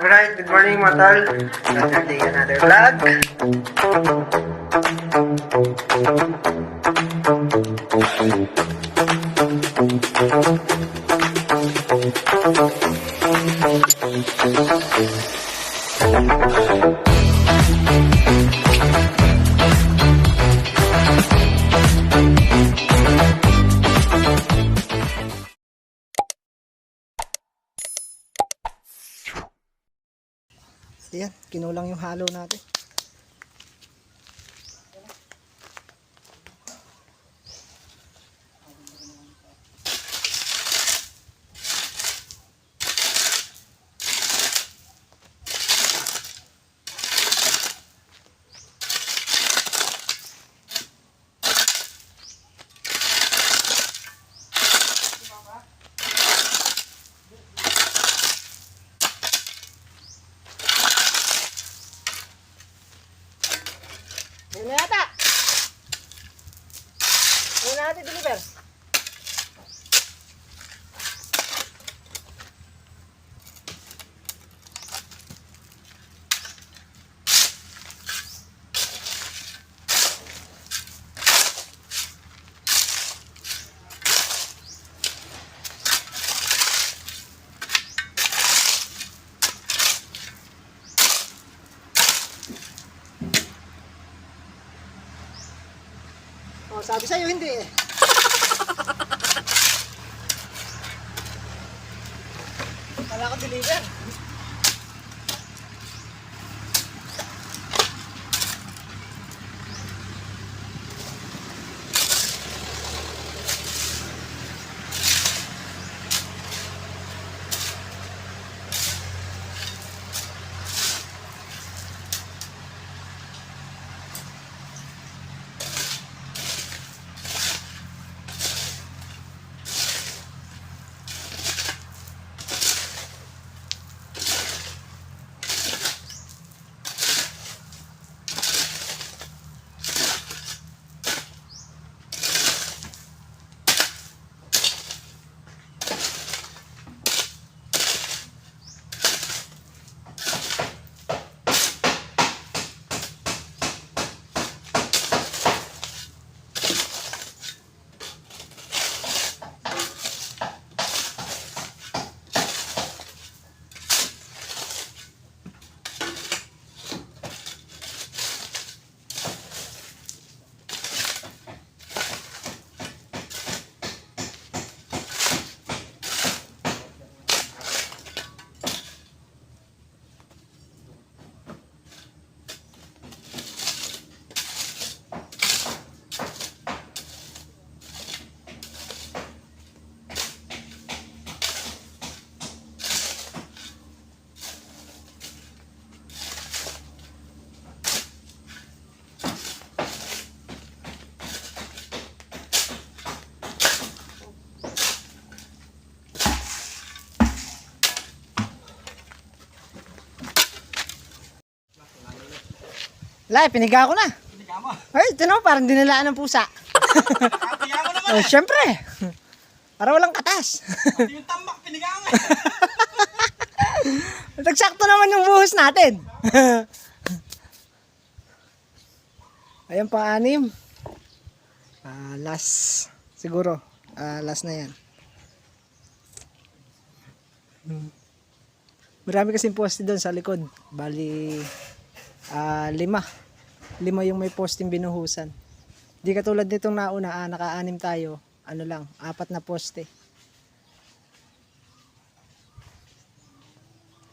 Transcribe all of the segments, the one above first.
Alright, good morning mga tol. Another day, another vlog. Kinulang yung sabi sa'yo hindi eh. Wala ko deliver. Eh, piniga ko na. Piniga mo. Ay, ito naman, parang dinilaan ng pusa. Piniga mo naman. oh, syempre. Para walang katas. Pati yung tambak, piniga mo. Nagsakto naman yung buhos natin. Ayan pa, anim. Ah, last, siguro. Ah, last na yan. Hmm. Marami kasing poste doon sa likod. Bali, ah, lima. Lima yung may posting binuhusan. Di katulad nitong nauna, ah, naka-anim tayo. Ano lang, apat na poste.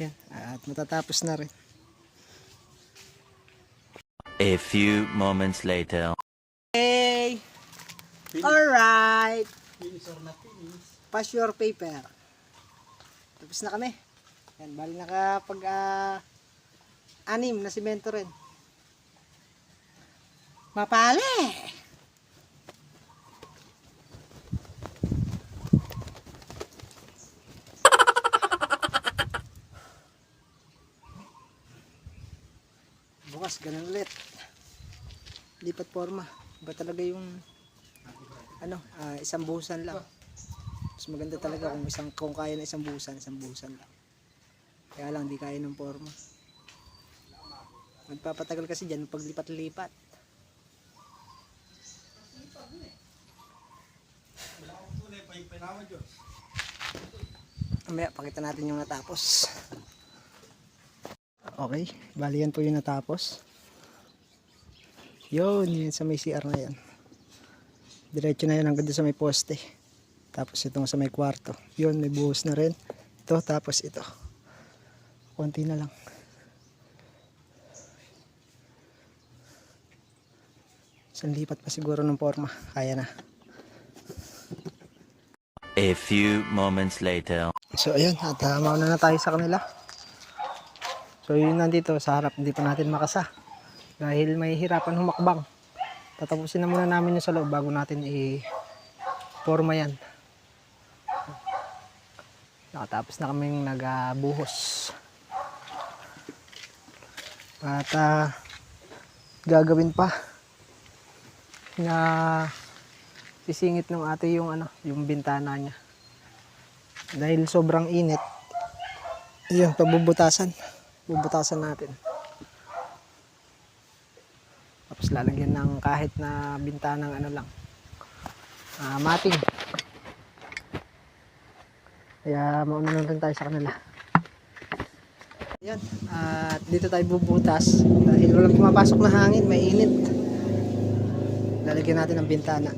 Yan, at matatapos na rin. A few moments later. Hey! Not finish. Pass your paper. Tapos na kami. Yan, bali nakapag ah, anim na simento rin. Mapali! Bukas, ganun ulit. Lipat forma. Iba talaga yung ano, ah, isang buhusan lang. Mas maganda talaga kung isang kung kaya na isang buhusan, isang buhusan lang. Kaya lang, di kaya ng forma. Magpapatagal kasi dyan paglipat-lipat. Mamaya, pakita natin yung natapos. Okay, bali yan po yung natapos. Yun, yun sa may CR na yan. Diretso na yan hanggang sa may poste. Tapos itong sa may kwarto. Yun, may buhos na rin. Ito, tapos ito. Konti na lang. Isang lipat pa siguro ng forma. Kaya na. A few moments later. So ayun, at uh, mauna na tayo sa kanila. So yun nandito sa harap, hindi pa natin makasa. Dahil may hirapan humakbang. Tatapusin na muna namin yung sa loob bago natin i-forma yan. Nakatapos na kaming nagabuhos. At ah, gagawin pa na sisingit ng ate yung ano, yung bintana niya. Dahil sobrang init yun pabubutasan. Bubutasan natin. Tapos lalagyan ng kahit na bintanang ano lang. Ah, mating. Kaya mauna na rin tayo sa kanila. Yan at dito tayo bubutas. Dahil walang pumapasok na hangin may init lalagyan natin ng bintana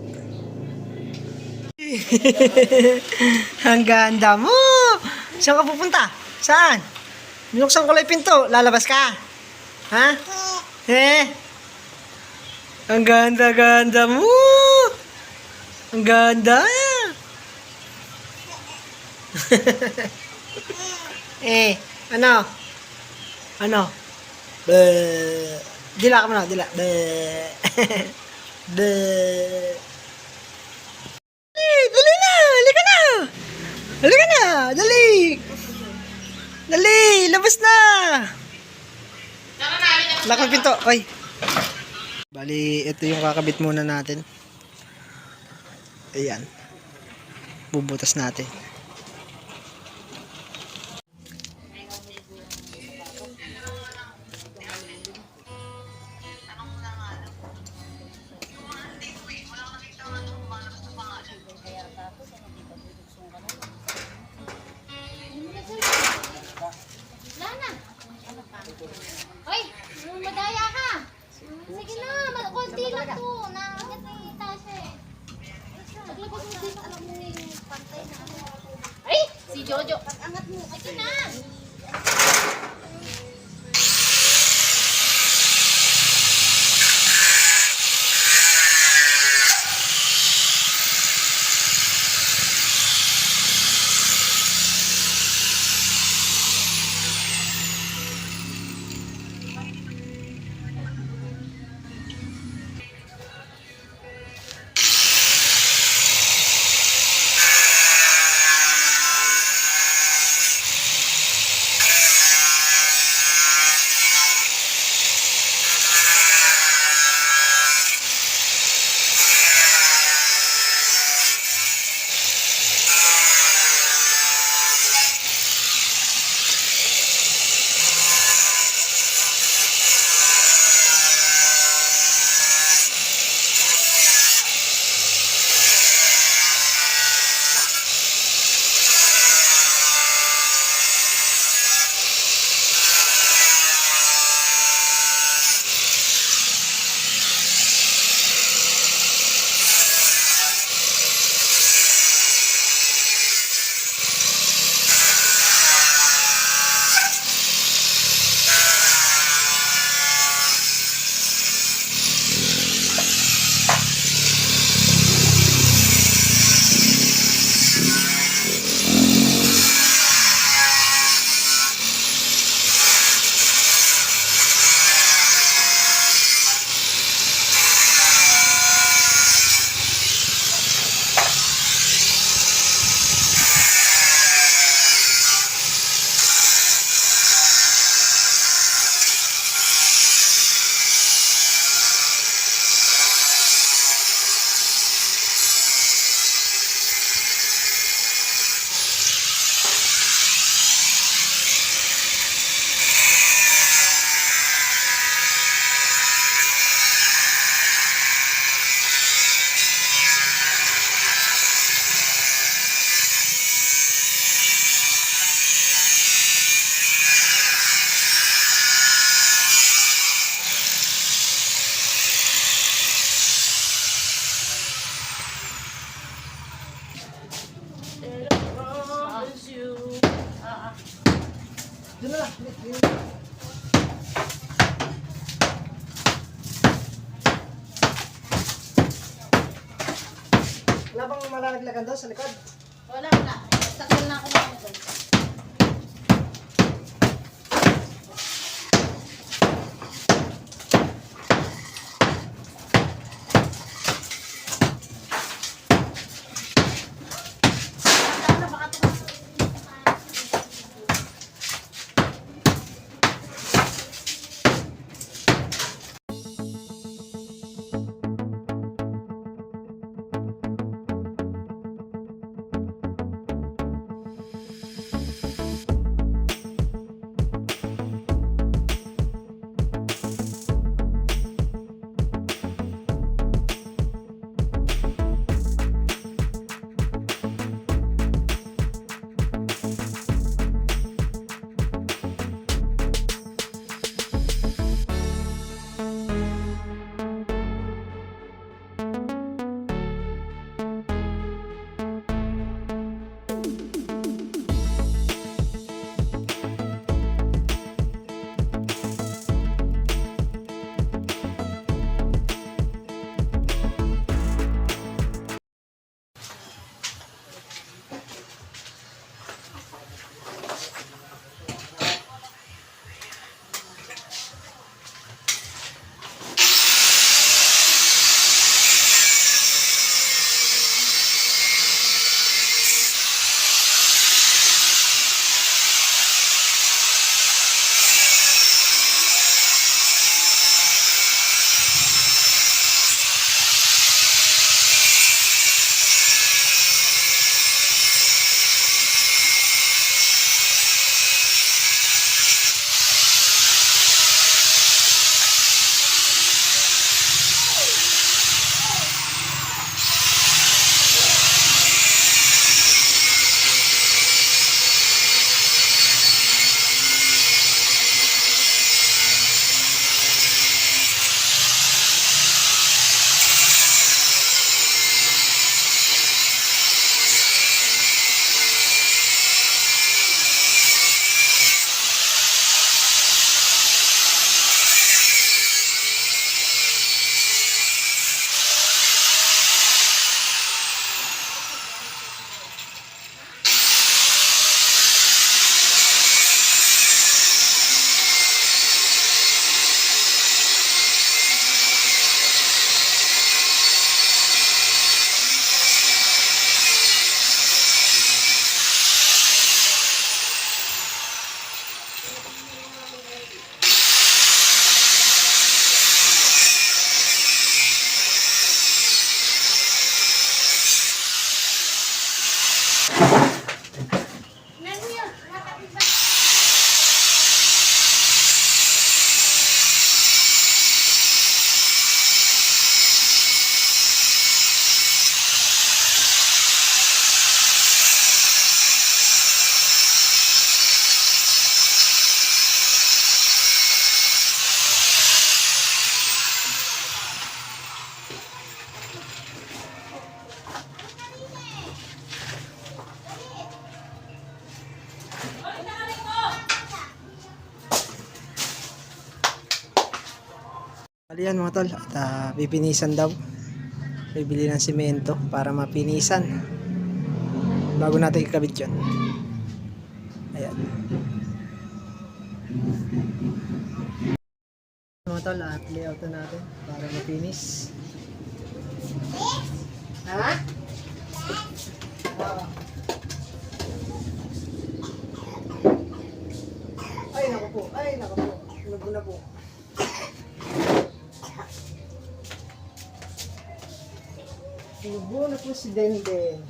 Ang ganda mo! Saan ka pupunta? Saan? Binuksan ko lang yung pinto. Lalabas ka? Ha? Eh? Ang ganda-ganda mo! Ang ganda! eh, ano? Ano? Bleh. Dila ka muna, dila. Bleh. Bleh. Eh, dali na! Halika na! Halika na! Dali! Dali! Labas na! Lakang pinto. Oy. Bali, ito yung kakabit muna natin. Ayan. Bubutas natin. Bali yan mga tol, at ah, pipinisan daw. Bibili ng simento para mapinisan. Bago natin ikabit yun. Ayan. Mga tol, at layout na natin para mapinis. Ha? Ah. Ay, naku po. Ay, naku po. Lugo na po. Lugo na po si Denden.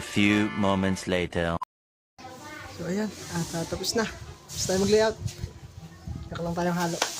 Few moments later. So ayan, ah, tapos na. Tapos tayo mag-layout. Kaya lang tayong halo.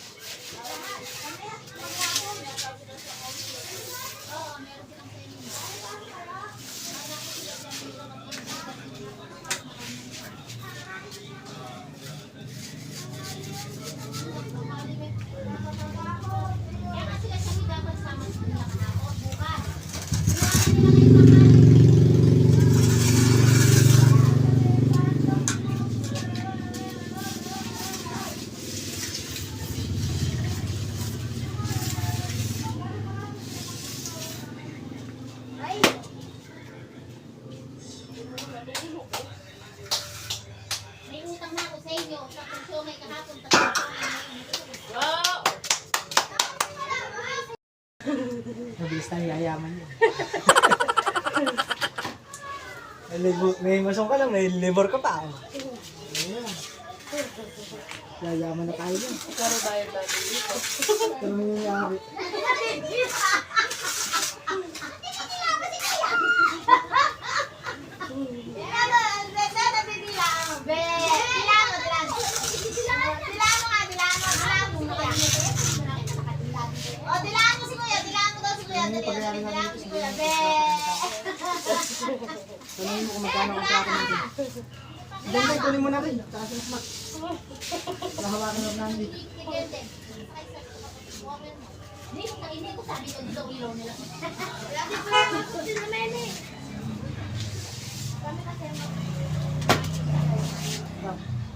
Kaya kasi kasi dapat sama sila kahapon bukas. Ay! May utang na ako sa inyo. Sa puso may kahapon. Mabilis tayo yayaman yun. may, may masong ka lang, may labor ka pa. Oh. Ayan. Yayaman na tayo dyan. Pero bayad natin dito. Pero nangyayari. Tanongin mo kung magkano ang kontrata natin. Tayo, tuloy mo natin. Taas ng smack. Para hawakan lang namin dito.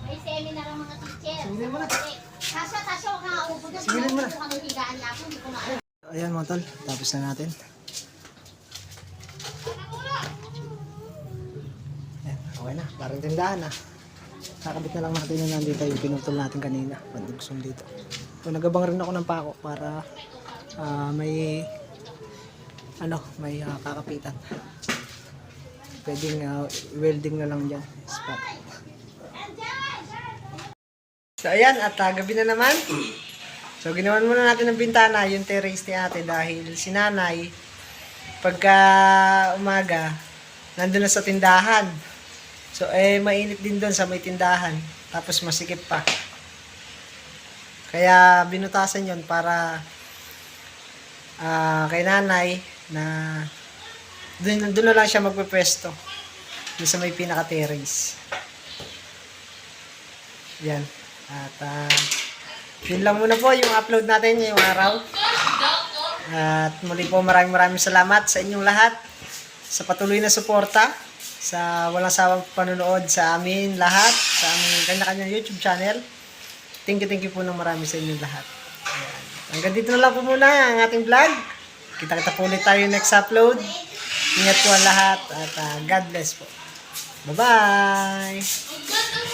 May seminar ang mga teacher. Singilin mo na. Tasha, Tasha, huwag kang uupo doon. Singilin mo na. Kung anong higaan niya ako, hindi ko na. Ayan mga tol, tapos na natin. Ayan, okay na, parang tindahan na. Kakabit na lang natin yung nandito yung pinutol natin kanina. Pandugsong dito. So, nagabang rin ako ng pako para ah, may ano, may ah, kakapitan. Pwedeng ah, welding na lang dyan. Spot. So ayan, at ah, gabi na naman. So ginawan muna natin ng bintana yung terrace ni ate dahil si nanay pagka umaga nandun na sa tindahan. So eh mainit din doon sa may tindahan. Tapos masikip pa. Kaya binutasan yon para ah, kay nanay na doon, doon na lang siya magpepwesto. Doon sa may pinaka-terrace. Yan. At ah, yun lang muna po yung upload natin ngayong araw. At muli po maraming maraming salamat sa inyong lahat. sa patuloy na suporta, sa walang sawang panonood sa amin lahat, sa aming kanya-kanyang YouTube channel. Thank you, thank you po ng marami sa inyo lahat. Ayan. Hanggang dito na lang po muna ang ating vlog. Kita-kita po ulit tayo next upload. Ingat po ang lahat at ah, God bless po. Bye-bye!